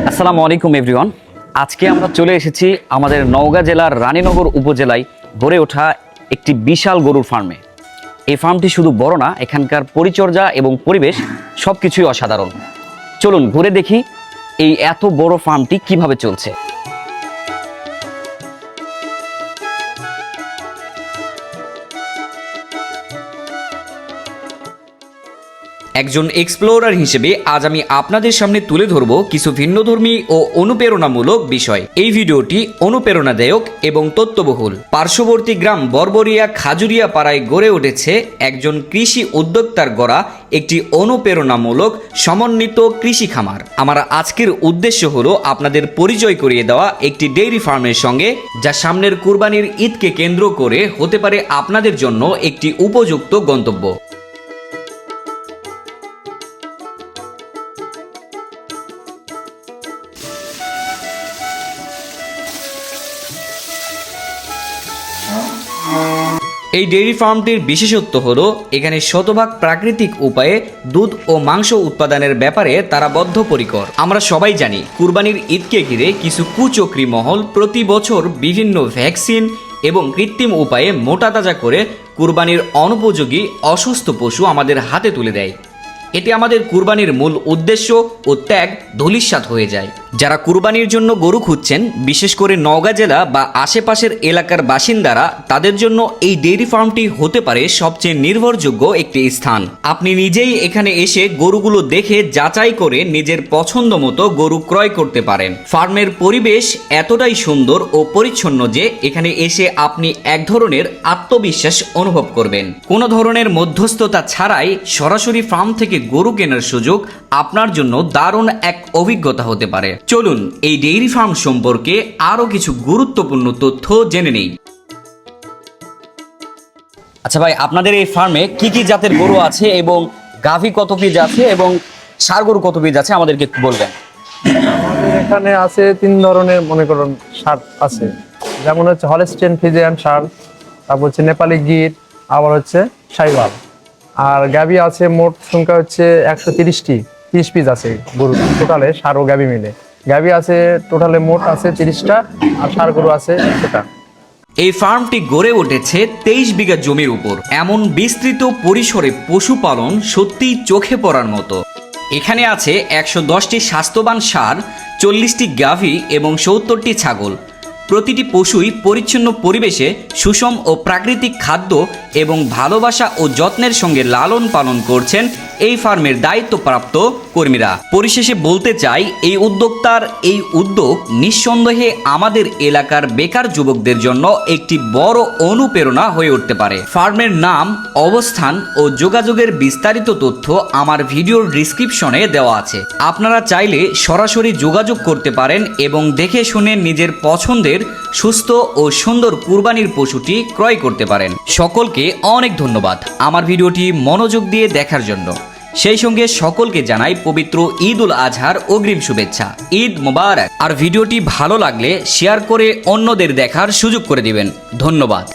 আসসালামু আলাইকুম এভরিওয়ান আজকে আমরা চলে এসেছি আমাদের নওগাঁ জেলার রানীনগর উপজেলায় গড়ে ওঠা একটি বিশাল গরুর ফার্মে। এই ফার্মটি শুধু বড় না, এখানকার পরিচর্যা এবং পরিবেশ সব কিছুই অসাধারণ। চলুন ঘুরে দেখি এই এত বড় ফার্মটি কীভাবে চলছে। একজন এক্সপ্লোরার হিসেবে আজ আমি আপনাদের সামনে তুলে ধরব কিছু ভিন্নধর্মী ও অনুপ্রেরণামূলক বিষয়। এই ভিডিওটি অনুপ্রেরণাদায়ক এবং তত্ত্ববহুল। পার্শ্ববর্তী গ্রাম বর্বরিয়া খাজুরিয়া পাড়ায় গড়ে উঠেছে একজন কৃষি উদ্যোক্তার গড়া একটি অনুপ্রেরণামূলক সমন্বিত কৃষি খামার। আমার আজকের উদ্দেশ্য হলো আপনাদের পরিচয় করিয়ে দেওয়া একটি ডেইরি ফার্মের সঙ্গে, যা সামনের কুরবানির ঈদকে কেন্দ্র করে হতে পারে আপনাদের জন্য একটি উপযুক্ত গন্তব্য। এই ডেইরি ফার্মটির বিশেষত্ব হল, এখানে শতভাগ প্রাকৃতিক উপায়ে দুধ ও মাংস উৎপাদনের ব্যাপারে তারা বদ্ধপরিকর। আমরা সবাই জানি, কুরবানির ঈদকে ঘিরে কিছু কুচক্রী মহল প্রতি বছর বিভিন্ন ভ্যাকসিন এবং কৃত্রিম উপায়ে মোটা তাজা করে কুরবানির অনুপযোগী অসুস্থ পশু আমাদের হাতে তুলে দেয়। এতে আমাদের কুরবানির মূল উদ্দেশ্য ও ত্যাগ ধূলিসাৎ হয়ে যায়। যারা কুরবানির জন্য গরু খুঁজছেন, বিশেষ করে নওগাঁ জেলা বা আশেপাশের এলাকার বাসিন্দারা, তাদের জন্য এই ডেইরি ফার্মটি হতে পারে সবচেয়ে নির্ভরযোগ্য একটি স্থান। আপনি নিজেই এখানে এসে গরুগুলো দেখে যাচাই করে নিজের পছন্দ মতো গরু ক্রয় করতে পারেন। ফার্মের পরিবেশ এতটাই সুন্দর ও পরিচ্ছন্ন যে এখানে এসে আপনি এক ধরনের আত্মবিশ্বাস অনুভব করবেন। কোনো ধরনের মধ্যস্থতা ছাড়াই সরাসরি ফার্ম থেকে গরু কেনার সুযোগ আপনার জন্য দারুণ এক অভিজ্ঞতা হতে পারে। চলুন এই ডেইরি ফার্ম সম্পর্কে আরও কিছু গুরুত্বপূর্ণ তথ্য জেনে নেই। আচ্ছা ভাই, আপনাদের এই ফার্মে কি কি জাতের গরু আছে এবং গাভী কত পিস আছে এবং ষাড় গরু কত পিস আছে আমাদেরকে একটু বলবেন। এখানে আছে তিন ধরনের মনে করুন সার আছে। যেমন হচ্ছে হলেস্টেন ফিজিয়ান সার, তারপর হচ্ছে নেপালি গির আবার হচ্ছে সাইওয়াল আর গাবি আছে মোট সংখ্যা হচ্ছে একশো তিরিশটি, তিরিশ পিস আছে গরু টোটালে সার ও গাবি মিলে। গাবি আছে টোটালে মোট আছে তিরিশটা, আর সার গরু আছে সেটা এই ফার্মটি গড়ে উঠেছে তেইশ বিঘা জমির উপর। এমন বিস্তৃত পরিসরে পশুপালন সত্যিই চোখে পড়ার মতো। এখানে আছে একশো দশটি স্বাস্থ্যবান সার, চল্লিশটি গাভী এবং সত্তরটি ছাগল। প্রতিটি পশুই পরিচ্ছন্ন পরিবেশে সুষম ও প্রাকৃতিক খাদ্য এবং ভালোবাসা ও যত্নের সঙ্গে লালন পালন করছেন এই ফার্মের দায়িত্বপ্রাপ্ত কর্মীরা। পরিশেষে বলতে চাই, এই উদ্যোক্তার এই উদ্যোগ নিঃসন্দেহে আমাদের এলাকার বেকার যুবকদের জন্য একটি বড় অনুপ্রেরণা হয়ে উঠতে পারে। ফার্মের নাম, অবস্থান ও যোগাযোগের বিস্তারিত তথ্য আমার ভিডিওর ডিসক্রিপশনে দেওয়া আছে। আপনারা চাইলে সরাসরি যোগাযোগ করতে পারেন এবং দেখে শুনে নিজের পছন্দের সুস্থ ও সুন্দর কুরবানির পশুটি ক্রয় করতে পারেন। সকলকে অনেক ধন্যবাদ। আমার ভিডিওটি মনোযোগ দিয়ে দেখার জন্য। সেই সঙ্গে সকলকে জানাই পবিত্র ঈদ উল আজহার অগ্রিম শুভেচ্ছা। ঈদ মোবারক। আর ভিডিওটি ভালো লাগলে শেয়ার করে অন্যদের দেখার সুযোগ করে দিবেন। ধন্যবাদ।